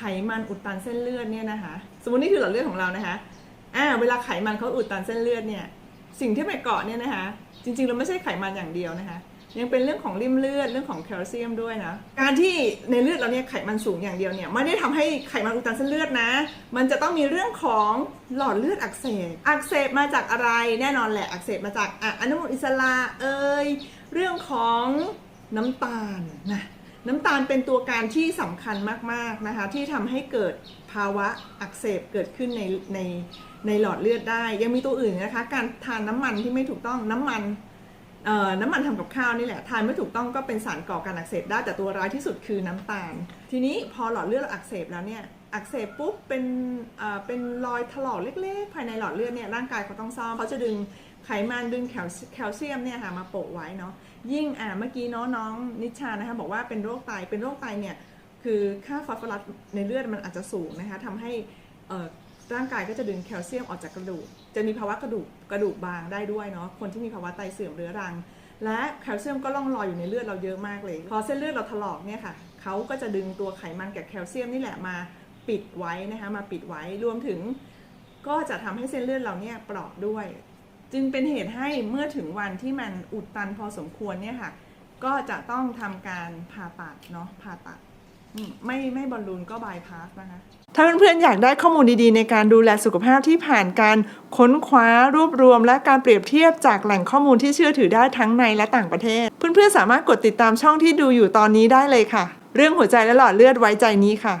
ไขมันอุดตันเส้นเลือดเนี่ยนะคะ สมมตินี่คือหลอดเลือดของเรานะคะอ่าเวลาไขมันเขาอุดตันเส้นเลือดเนี่ยสิ่งที่ไปเกาะเนี่ยนะคะ จริงๆเราไม่ใช่ไขมันอย่างเดียวนะคะ ยังเป็นเรื่องของริ่มเลือดเรื่องของแคลเซียมด้วยนะการที่ในเลือดเราเนี่ยไขมันสูงอย่างเดียวเนี่ยไม่ได้ทำให้ไขมันอุดตันเส้นเลือดนะ มันจะต้องมีเรื่องของหลอดเลือดอักเสบอักเสบมาจากอะไรแน่นอนแหละอักเสบมาจากอะอนุมูลอิสระเอ่ยเรื่องของน้ำตาลนะ น้ำตาลเป็นตัวการที่สำคัญมากๆนะคะที่ทำให้เกิดภาวะอักเสบเกิดขึ้นในในในหลอดเลือดได้ ยังมีตัวอื่นนะคะ การทานน้ำมันที่ไม่ถูกต้องน้ำมัน น้ำมันทำกับข้าวนี่แหละทานไม่ถูกต้องก็เป็นสารก่อการอักเสบได้แต่ตัวร้ายที่สุดคือน้ำตาล ทีนี้พอหลอดเลือดอักเสบแล้วเนี่ยอักเสบปุ๊บเป็นเป็นรอยถลอกเล็กๆ ภายในหลอดเลือดเนี่ยร่างกายเขาต้องซ่อมเขาจะดึงไขมันดึงแคลเซียมเนี่ยค่ะมาโปะไว้เนาะยิ่งอ่าเมื่อกี้เนาะน้องนิชานะคะบอกว่าเป็นโรคไตเป็นโรคไตเนี่ยคือค่าฟอสฟอรัสในเลือดมันอาจจะสูงนะคะทำให้อ่อ ร่างกายก็จะดึงแคลเซียมออกจากกระดูก จะมีภาวะกระดูกกระดูกบางได้ด้วยเนาะ คนที่มีภาวะไตเสื่อมเรื้อรัง และแคลเซียมก็ล่องลอยอยู่ในเลือดเราเยอะมากเลย พอเส้นเลือดเราถลอกเนี่ยค่ะ เขาก็จะดึงตัวไขมันกับแคลเซียมนี่แหละมาปิดไว้นะคะ มาปิดไว้ รวมถึง ก็จะทำให้เส้นเลือดเราเนี่ยเปราะด้วย จึงเป็นเหตุให้เมื่อถึงวันที่มันอุดตันพอสมควรเนี่ยค่ะ ก็จะต้องทำการผ่าตัดเนาะ ผ่าตัด ไม่ไม่บอลลูนก็บายพาสนะคะ ถ้าเพื่อนๆอยากได้ข้อมูลดีๆ ในการดูแลสุขภาพที่ผ่านการค้นคว้ารวบรวม และการเปรียบเทียบจากแหล่งข้อมูลที่เชื่อถือได้ทั้งในและต่างประเทศ เพื่อนๆสามารถกดติดตามช่องที่ดูอยู่ตอนนี้ได้เลยค่ะ เรื่องหัวใจและหลอดเลือดไว้ใจนี้ค่ะ